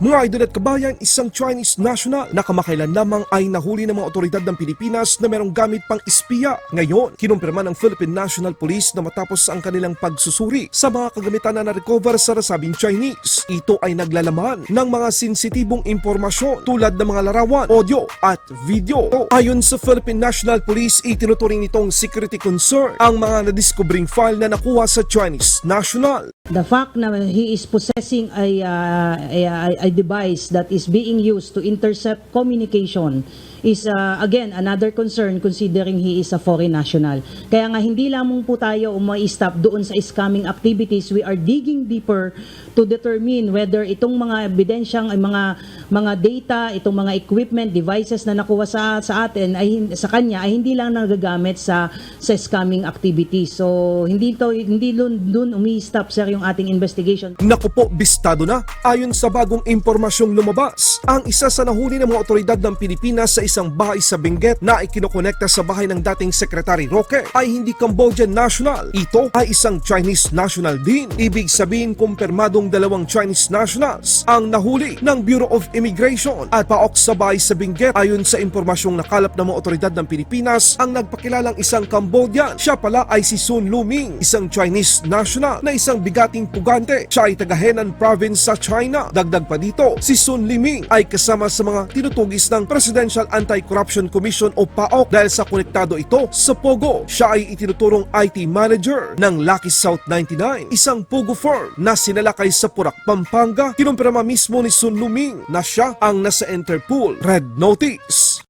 Mga idol at kabayan, isang Chinese national na kamakailan lamang ay nahuli ng mga otoridad ng Pilipinas na merong gamit pang espiya. Ngayon, kinumpirma ng Philippine National Police na matapos ang kanilang pagsusuri sa mga kagamitan na na-recover sa nasabing Chinese. Ito ay naglalaman ng mga sensitibong impormasyon tulad ng mga larawan, audio at video. Ayon sa Philippine National Police, itinuturing nitong security concern ang mga nadiskubring file na nakuha sa Chinese national. The fact na he is possessing a, uh, a, a- a device that is being used to intercept communication is uh, again another concern considering he is a foreign national. Kaya nga hindi lamang po tayo umai-stop doon sa scamming activities, we are digging deeper to determine whether itong mga ebidensyang mga mga data, itong mga equipment, devices na nakuha sa sa atin ay sa kanya ay hindi lang nagagamit sa sa scamming activities. So hindi to hindi doon doon umi-stop sir yung ating investigation. Naku po, bistado na. Ayon sa bagong impormasyong lumabas, ang isa sa nahuli ng mga otoridad ng Pilipinas sa isang bahay sa Benguet na ikinokonekta sa bahay ng dating Secretary Roque ay hindi Cambodian national. Ito ay isang Chinese national din. Ibig sabihin kumpirmadong dalawang Chinese nationals ang nahuli ng Bureau of Immigration at paok sa bahay sa Benguet. Ayon sa impormasyong nakalap ng mga otoridad ng Pilipinas, ang nagpakilalang isang Cambodian. Siya pala ay si Sun Luming, isang Chinese national na isang bigating pugante. Siya ay taga Henan province sa China. Dagdag pa dito, si Sun Liming ay kasama sa mga tinutugis ng Presidential Anti-Corruption Commission o PAOK dahil sa konektado ito sa Pogo. Siya ay itinuturong IT manager ng Lucky South 99, isang Pogo firm na sinalakay sa Purak, Pampanga. Kinumpirma mismo ni Sun Luming na siya ang nasa Interpol Red Notice.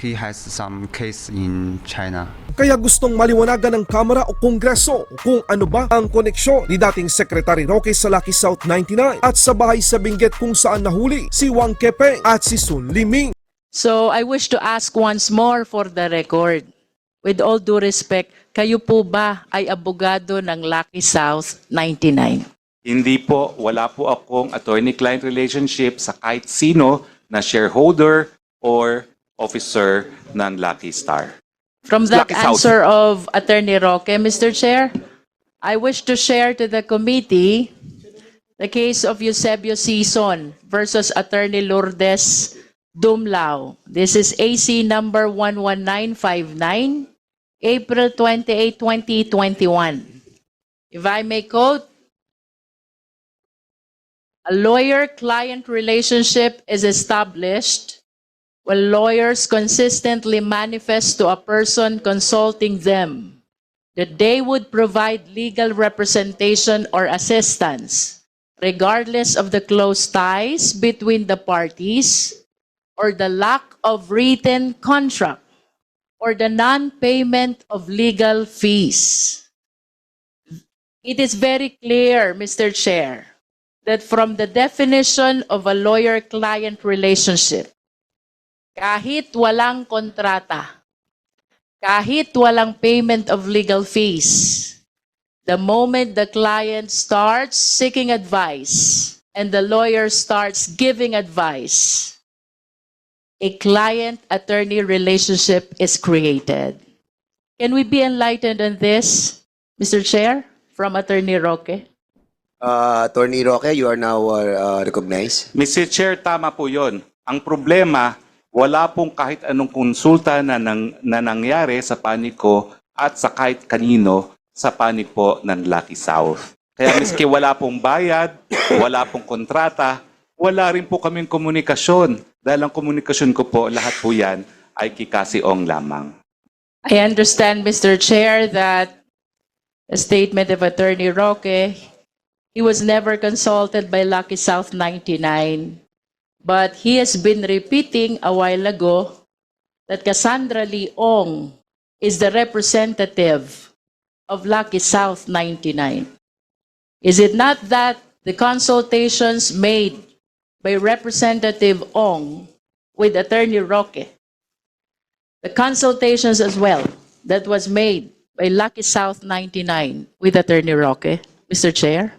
he has some case in China. Kaya gustong maliwanagan ng Kamara o Kongreso kung ano ba ang koneksyon ni dating Secretary Roque sa Lucky South 99 at sa bahay sa Benguet kung saan nahuli si Wang Kepe at si Sun Liming. So I wish to ask once more for the record. With all due respect, kayo po ba ay abogado ng Lucky South 99? Hindi po, wala po akong attorney-client relationship sa kahit sino na shareholder or officer ng Lucky Star. From that Lucky South. answer of Attorney Roque, Mr. Chair, I wish to share to the committee the case of Eusebio Sison versus Attorney Lourdes Dumlao. This is AC number 11959, April 28, 2021. If I may quote, a lawyer-client relationship is established when lawyers consistently manifest to a person consulting them that they would provide legal representation or assistance, regardless of the close ties between the parties or the lack of written contract or the non-payment of legal fees. It is very clear, Mr. Chair, that from the definition of a lawyer-client relationship, kahit walang kontrata, kahit walang payment of legal fees, the moment the client starts seeking advice and the lawyer starts giving advice, a client-attorney relationship is created. Can we be enlightened on this, Mr. Chair, from Attorney Roque? Uh, Attorney Roque, you are now uh, recognized. Mr. Chair, tama po yon. Ang problema, wala pong kahit anong konsulta na, nang, na nangyari sa panig ko at sa kahit kanino sa panig po ng Lucky South. Kaya miski wala pong bayad, wala pong kontrata, wala rin po kaming komunikasyon. Dahil ang komunikasyon ko po, lahat po yan ay kikasiong lamang. I understand, Mr. Chair, that a statement of Attorney Roque, he was never consulted by Lucky South 99, but he has been repeating a while ago that Cassandra Leong is the representative of Lucky South 99. Is it not that the consultations made by Representative Ong with Attorney Roque the consultations as well that was made by Lucky South 99 with Attorney Roque, Mr. Chair.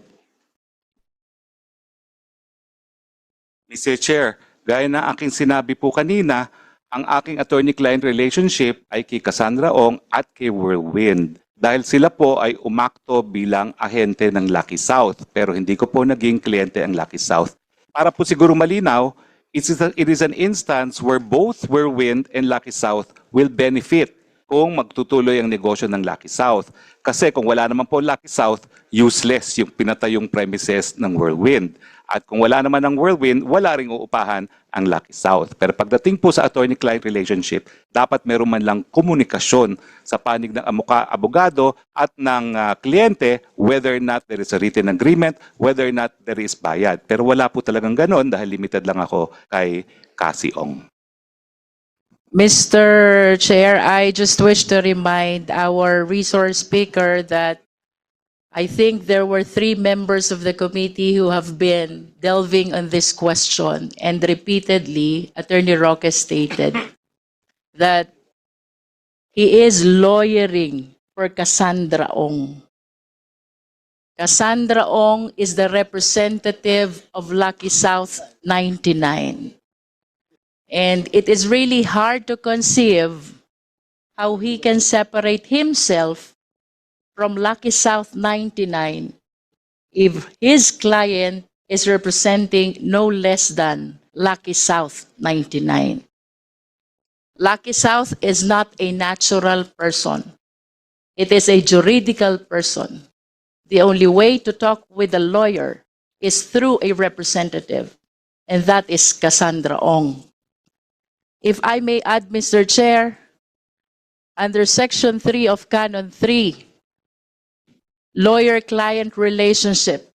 Mr. Chair, gaya na aking sinabi po kanina, ang aking attorney-client relationship ay kay Cassandra Ong at kay Whirlwind. Dahil sila po ay umakto bilang ahente ng Lucky South, pero hindi ko po naging kliyente ang Lucky South. Para po siguro malinaw, it is, it is an instance where both Whirlwind and Lucky South will benefit kung magtutuloy ang negosyo ng Lucky South. Kasi kung wala naman po Lucky South, useless yung pinatayong premises ng Whirlwind. At kung wala naman ng Whirlwind, wala ring uupahan ang Lucky South. Pero pagdating po sa attorney-client relationship, dapat meron man lang komunikasyon sa panig ng amuka, abogado at ng ah, kliyente whether or not there is a written agreement, whether or not there is bayad. Pero wala po talagang ganon dahil limited lang ako kay Cassie Ong. Mr. Chair, I just wish to remind our resource speaker that I think there were three members of the committee who have been delving on this question and repeatedly, Attorney Roque stated that he is lawyering for Cassandra Ong. Cassandra Ong is the representative of Lucky South 99. And it is really hard to conceive how he can separate himself from Lucky South 99 if his client is representing no less than Lucky South 99. Lucky South is not a natural person. It is a juridical person. The only way to talk with a lawyer is through a representative, and that is Cassandra Ong. If I may add, Mr. Chair, under Section 3 of Canon 3, lawyer-client relationship.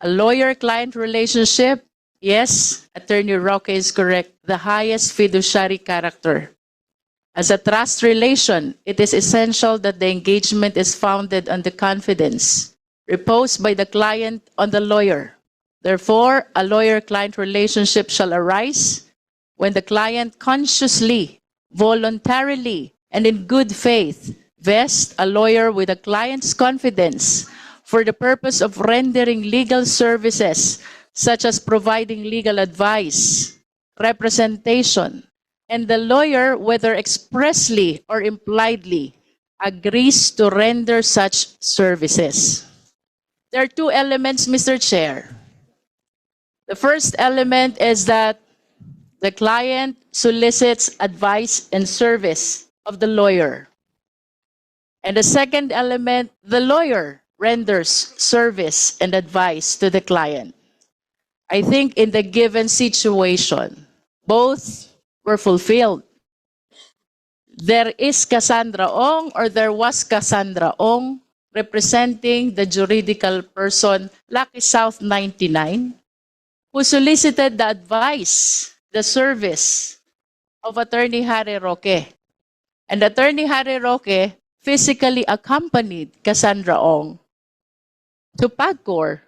A lawyer-client relationship, yes, Attorney Roque is correct, the highest fiduciary character. As a trust relation, it is essential that the engagement is founded on the confidence reposed by the client on the lawyer. Therefore, a lawyer-client relationship shall arise when the client consciously, voluntarily, and in good faith vests a lawyer with a client's confidence for the purpose of rendering legal services such as providing legal advice, representation, and the lawyer, whether expressly or impliedly, agrees to render such services. There are two elements, Mr. Chair. The first element is that the client solicits advice and service of the lawyer. And the second element, the lawyer renders service and advice to the client. I think in the given situation, both were fulfilled. There is Cassandra Ong or there was Cassandra Ong representing the juridical person Lucky South 99 who solicited the advice, the service of Attorney Harry Roque. And Attorney Harry Roque physically accompanied Cassandra Ong to PAGCOR,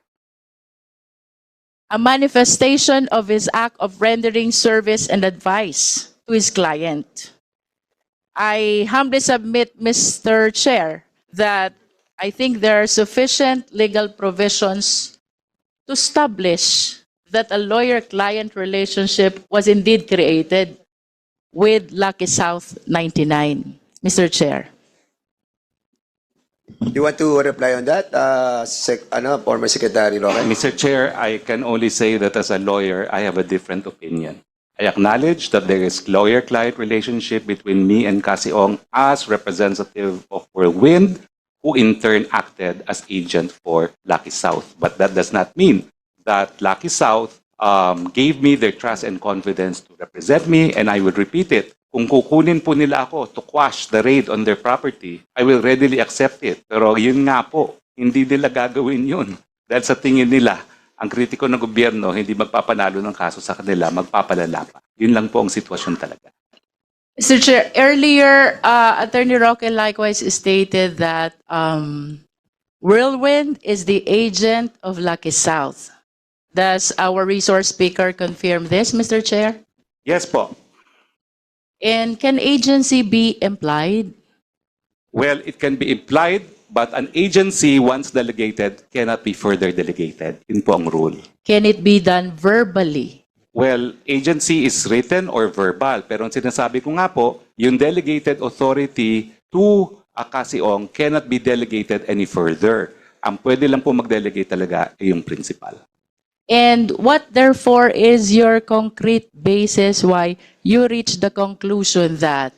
a manifestation of his act of rendering service and advice to his client. I humbly submit, Mr. Chair, that I think there are sufficient legal provisions to establish that a lawyer-client relationship was indeed created with Lucky South 99. Mr. Chair. Do you want to reply on that, uh, sec, ano, former Secretary Roque? Mr. Chair, I can only say that as a lawyer, I have a different opinion. I acknowledge that there is lawyer-client relationship between me and Cassie Ong as representative of Whirlwind, who in turn acted as agent for Lucky South. But that does not mean that Lucky South um, gave me their trust and confidence to represent me, and I would repeat it. Kung kukunin po nila ako to quash the raid on their property, I will readily accept it. Pero yun nga po, hindi nila gagawin yun. Dahil sa tingin nila, ang kritiko ng gobyerno hindi magpapanalo ng kaso sa kanila, magpapalala pa. Yun lang po ang sitwasyon talaga. Mr. Chair, earlier, uh, Attorney Roque likewise stated that um, Whirlwind is the agent of Lucky South. Does our resource speaker confirm this, Mr. Chair? Yes po. And can agency be implied? Well, it can be implied, but an agency once delegated cannot be further delegated. Yun po ang rule. Can it be done verbally? Well, agency is written or verbal. Pero ang sinasabi ko nga po, yung delegated authority to Akasiong cannot be delegated any further. Ang pwede lang po mag-delegate talaga ay yung principal. And what therefore is your concrete basis why you reach the conclusion that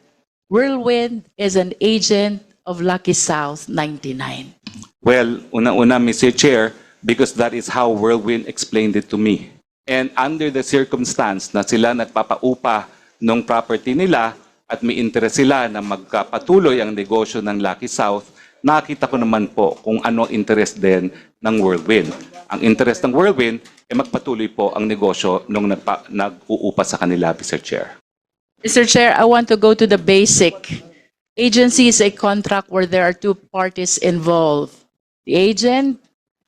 Whirlwind is an agent of Lucky South 99? Well, una-una, Mr. Chair, because that is how Whirlwind explained it to me. And under the circumstance na sila nagpapaupa ng property nila at may interest sila na magkapatuloy ang negosyo ng Lucky South, nakita ko naman po kung ano interest din ng Whirlwind. Ang interest ng Whirlwind ay magpatuloy po ang negosyo nung nag-uupa sa kanila, Mr. Chair. Mr. Chair, I want to go to the basic. Agency is a contract where there are two parties involved, the agent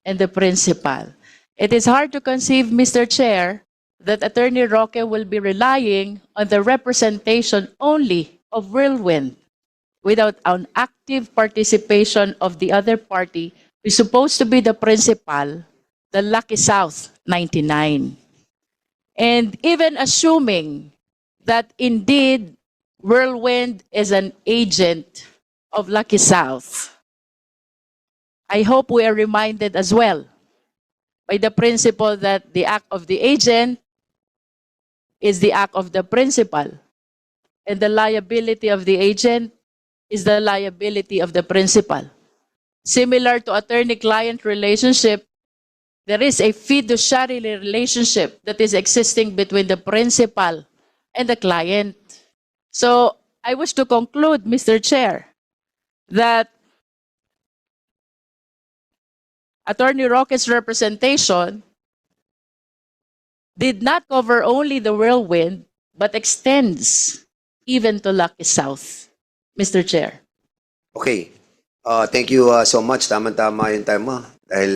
and the principal. It is hard to conceive, Mr. Chair, that Attorney Roque will be relying on the representation only of Whirlwind without an active participation of the other party, who is supposed to be the principal, the Lucky South 99. And even assuming that indeed Whirlwind is an agent of Lucky South. I hope we are reminded as well by the principle that the act of the agent is the act of the principal, and the liability of the agent is the liability of the principal. Similar to attorney-client relationship, there is a fiduciary relationship that is existing between the principal and the client. So I wish to conclude, Mr. Chair, that Attorney Roque's representation did not cover only the whirlwind, but extends even to Lucky South. Mr. Chair. Okay. Uh, thank you uh, so much. Tama-tama yung time. Dahil